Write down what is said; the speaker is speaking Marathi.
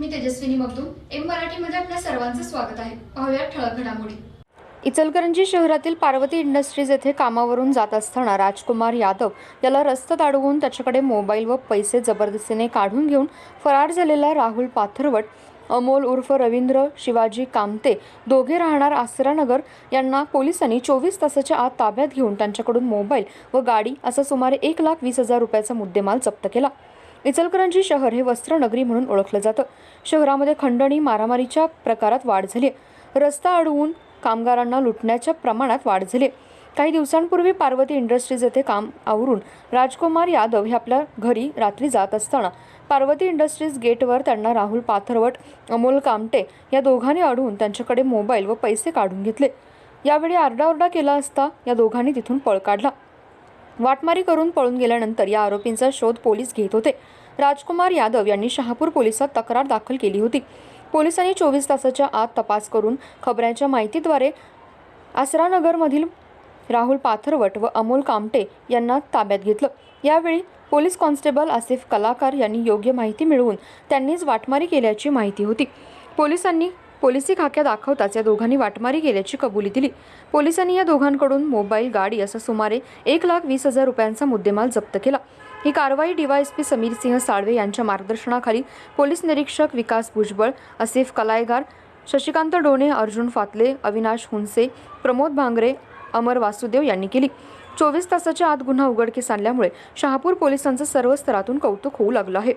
मी तेजस्विनी मगदूम एम मराठीमध्ये आपल्या सर्वांचं स्वागत आहे. पाहूया ठळक घडामोडी. इचलकरंजी शहरातील पार्वती इंडस्ट्रीज येथे कामावरून जात असताना राजकुमार यादव याला रस्त्यात अडवून त्याच्याकडे मोबाईल व पैसे जबरदस्तीने काढून घेऊन फरार झालेला राहुल पाथरवट अमोल उर्फ रवींद्र शिवाजी कामते दोघे राहणार आसरानगर. यांना पोलिसांनी चोवीस तासाच्या आत ताब्यात घेऊन त्यांच्याकडून मोबाईल व गाडी असा सुमारे एक लाख वीस हजार रुपयाचा मुद्देमाल जप्त केला. इचलकरंजी शहर हे वस्त्रनगरी म्हणून ओळखलं जातं. शहरामध्ये खंडणी मारामारीच्या प्रकारात वाढ झाली रस्ता अडवून कामगारांना लुटण्याच्या प्रमाणात वाढ झाली काही दिवसांपूर्वी पार्वती इंडस्ट्रीज येथे काम आवरून राजकुमार यादव हे आपल्या घरी रात्री जात असताना पार्वती इंडस्ट्रीज गेटवर त्यांना राहुल पाथरवट अमोल कामटे या दोघांनी अडवून त्यांच्याकडे मोबाईल व पैसे काढून घेतले. यावेळी आरडाओरडा केला असता या दोघांनी तिथून पळ काढला. वाटमारी करून पळून गेल्यानंतर या आरोपींचा शोध पोलीस घेत होते. राजकुमार यादव यांनी शहापूर पोलिसात तक्रार दाखल केली होती. पोलिसांनी चोवीस तासाच्या आत तपास करून खबऱ्यांच्या माहितीद्वारे आसरानगरमधील राहुल पाथरवट व अमोल कामटे यांना ताब्यात घेतलं. यावेळी पोलीस कॉन्स्टेबल आसिफ कलाकार यांनी योग्य माहिती मिळवून त्यांनीच वाटमारी केल्याची माहिती होती. पोलिसांनी पोलिसी खाक्या दाखवताच या दोघांनी वाटमारी केल्याची कबुली दिली. पोलिसांनी या दोघांकडून मोबाईल गाडी असा सुमारे एक लाख वीस हजार रुपयांचा मुद्देमाल जप्त केला. ही कारवाई डीवायएसपी समीर सिंह साळवे यांच्या मार्गदर्शनाखाली पोलीस निरीक्षक विकास भुजबळ असिफ कलायगार शशिकांत डोणे अर्जुन फातले अविनाश हुंसे प्रमोद भांगरे अमर वासुदेव यांनी केली. चोवीस तासाच्या आत गुन्हा उघडकीस आणल्यामुळे शहापूर पोलिसांचं सर्व स्तरातून कौतुक होऊ लागलं आहे.